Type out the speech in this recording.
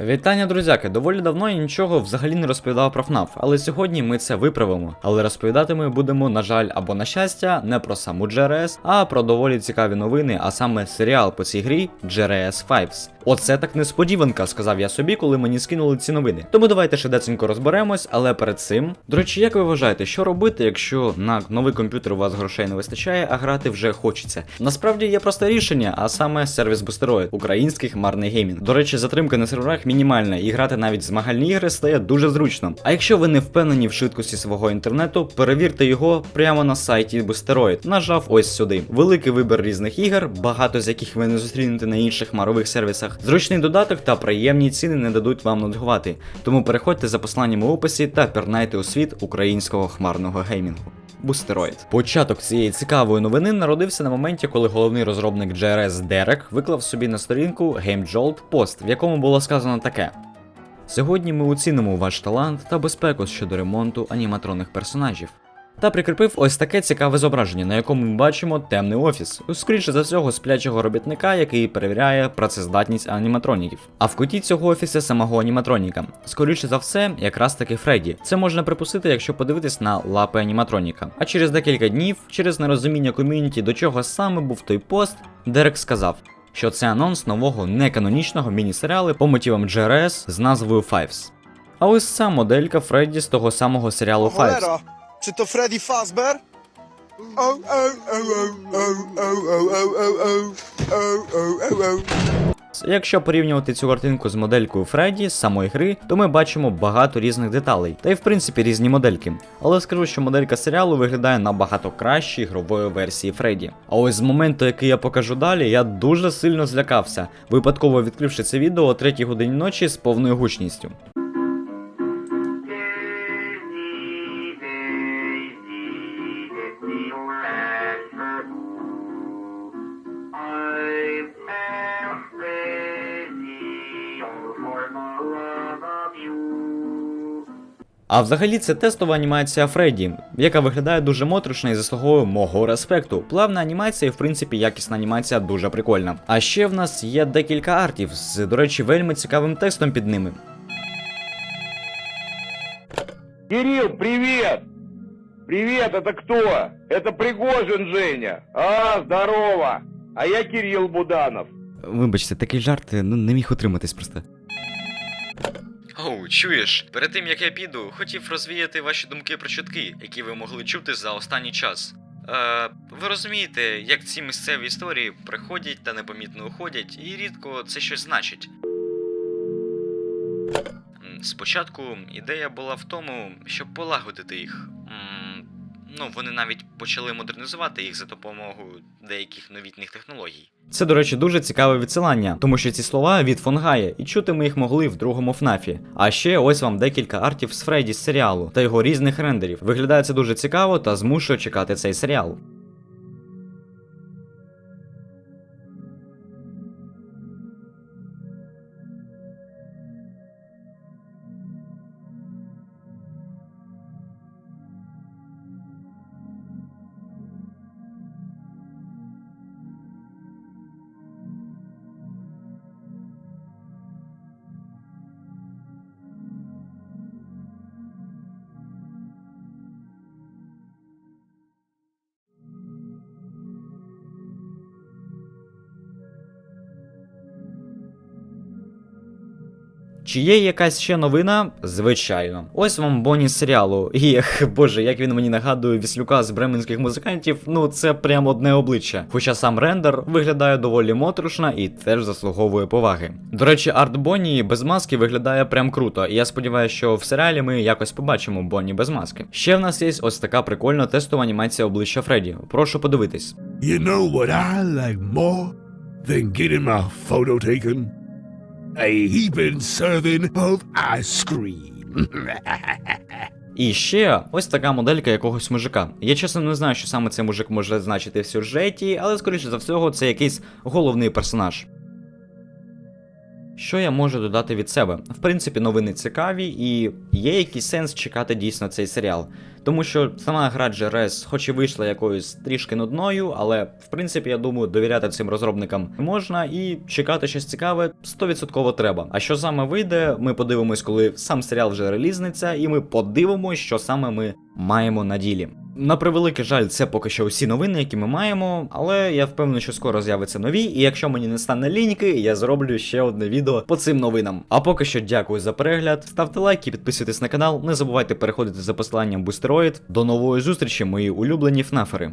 Вітання, друзяки! Доволі давно я нічого взагалі не розповідав про FNAF, але сьогодні ми це виправимо. Але розповідати ми будемо, на жаль, або на щастя, не про саму GRS, а про доволі цікаві новини, а саме серіал по цій грі GRS Fives. Оце так несподіванка, сказав я собі, коли мені скинули ці новини. Тому давайте швидесенько розберемось, але перед цим. До речі, як ви вважаєте, що робити, якщо на новий комп'ютер у вас грошей не вистачає, а грати вже хочеться? Насправді є просте рішення, а саме сервіс Boosteroid, український хмарний геймінг. До речі, затримка на серверах мінімальна, і грати навіть змагальні ігри стає дуже зручно. А якщо ви не впевнені в швидкості свого інтернету, перевірте його прямо на сайті Boosteroid. Нажав ось сюди. Великий вибір різних ігор, багато з яких ви не зустрінете на інших хмарових сервісах. Зручний додаток та приємні ціни не дадуть вам нудьгувати. Тому переходьте за посиланням у описі та пірнайте у світ українського хмарного геймінгу. Бустероїд. Початок цієї цікавої новини народився на моменті, коли головний розробник JRS Дерек виклав собі на сторінку GameJolt пост, в якому було сказано таке. Сьогодні ми оцінимо ваш талант та безпеку щодо ремонту аніматронних персонажів. Та прикріпив ось таке цікаве зображення, на якому ми бачимо темний офіс, скоріше за всього сплячого робітника, який перевіряє працездатність аніматроніків. А в куті цього офісу самого аніматроніка. Скоріше за все, якраз таки Фредді. Це можна припустити, якщо подивитись на лапи аніматроніка. А через декілька днів, через нерозуміння ком'юніті, до чого саме був той пост, Дерек сказав. Що це анонс нового неканонічного міні-серіалу по мотивам GRS з назвою Fives. А ось ця моделька Фредді з того самого серіалу Fives. Czy to Freddy Fazbear? Якщо порівнювати цю картинку з моделькою Фредді з самої гри, то ми бачимо багато різних деталей, та й в принципі різні модельки. Але скажу, що моделька серіалу виглядає набагато краще ігрової версії Фредді. А ось з моменту, який я покажу далі, я дуже сильно злякався, випадково відкривши це відео о 3 годині ночі з повною гучністю. А взагалі це тестова анімація Фредді, яка виглядає дуже моторошно і заслуговує мого респекту. Плавна анімація і в принципі якісна анімація дуже прикольна. А ще в нас є декілька артів з, до речі, вельми цікавим текстом під ними. Кирилл, привет! Привет, это кто? Это Пригожин Женя. А, здорово. А я Кирилл Буданов. Вибачте, такий жарт ну не міг утриматись просто. Оу, чуєш, перед тим як я піду, хотів розвіяти ваші думки про чутки, які ви могли чути за останній час. Е, ви розумієте, як ці місцеві історії приходять та непомітно уходять, і рідко це щось значить. Спочатку ідея була в тому, щоб полагодити їх. Ну, вони навіть почали модернізувати їх за допомогою деяких новітніх технологій. Це, до речі, дуже цікаве відсилання, тому що ці слова від Фонгая, і чути ми їх могли в другому ФНАФі. А ще ось вам декілька артів з Фредді з серіалу та його різних рендерів. Виглядає це дуже цікаво та змушує чекати цей серіал. Чи є якась ще новина? Звичайно. Ось вам бонус серіалу. І боже, як він мені нагадує віслюка з бременських музикантів, ну це прям одне обличчя. Хоча сам рендер виглядає доволі моторошно і теж заслуговує поваги. До речі, арт Бонні без маски виглядає прям круто, і я сподіваюся, що в серіалі ми якось побачимо Бонні без маски. Ще в нас є ось така прикольна тестова анімація обличчя Фредді. Прошу подивитись. You know what I like more than getting my photo taken? A been serving of ice cream. І ще ось така моделька якогось мужика. Я чесно не знаю, що саме цей мужик може значити в сюжеті, але скоріше за всього це якийсь головний персонаж. Що я можу додати від себе? В принципі, новини цікаві, і є якийсь сенс чекати дійсно цей серіал. Тому що сама гра GRS, хоч і вийшла якоюсь трішки нудною, але в принципі, я думаю, довіряти цим розробникам можна і чекати щось цікаве 100% треба. А що саме вийде, ми подивимось, коли сам серіал вже релізниться, і ми подивимось, що саме ми маємо на ділі. На превеликий жаль, це поки що усі новини, які ми маємо, але я впевнений, що скоро з'явиться нові, і якщо мені не стане ліньки, я зроблю ще одне відео по цим новинам. А поки що дякую за перегляд, ставте лайки, підписуйтесь на канал, не забувайте переходити за посиланням Бустероїд. До нової зустрічі, мої улюблені ФНАФери.